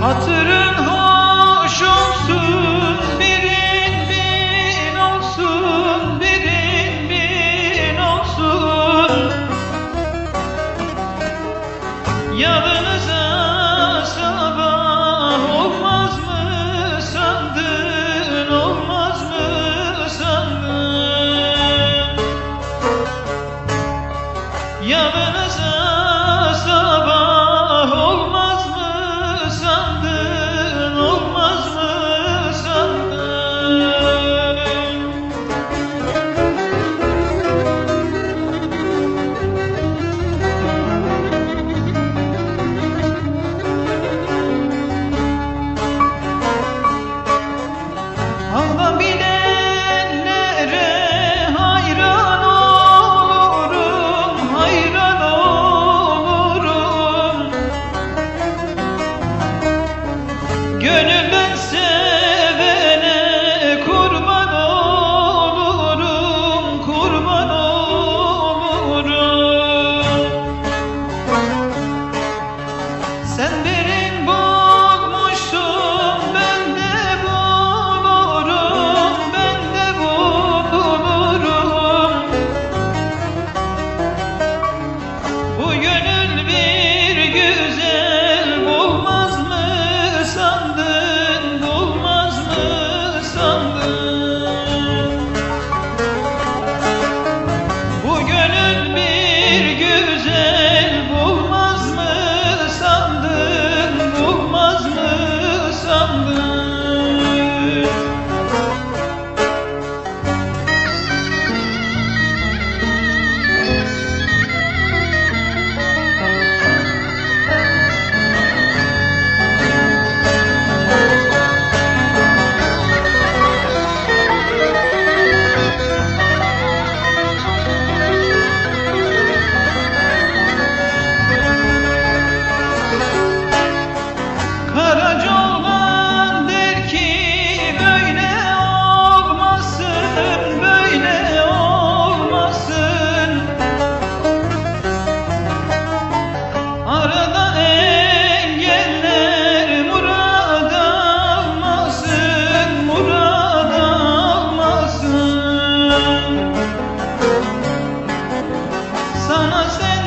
Hatırın hoş olsun birin bin olsun birin bin olsun. Yanınıza sabah olmaz mı sandın olmaz mı sandın? Yanınıza Gönül Namaste.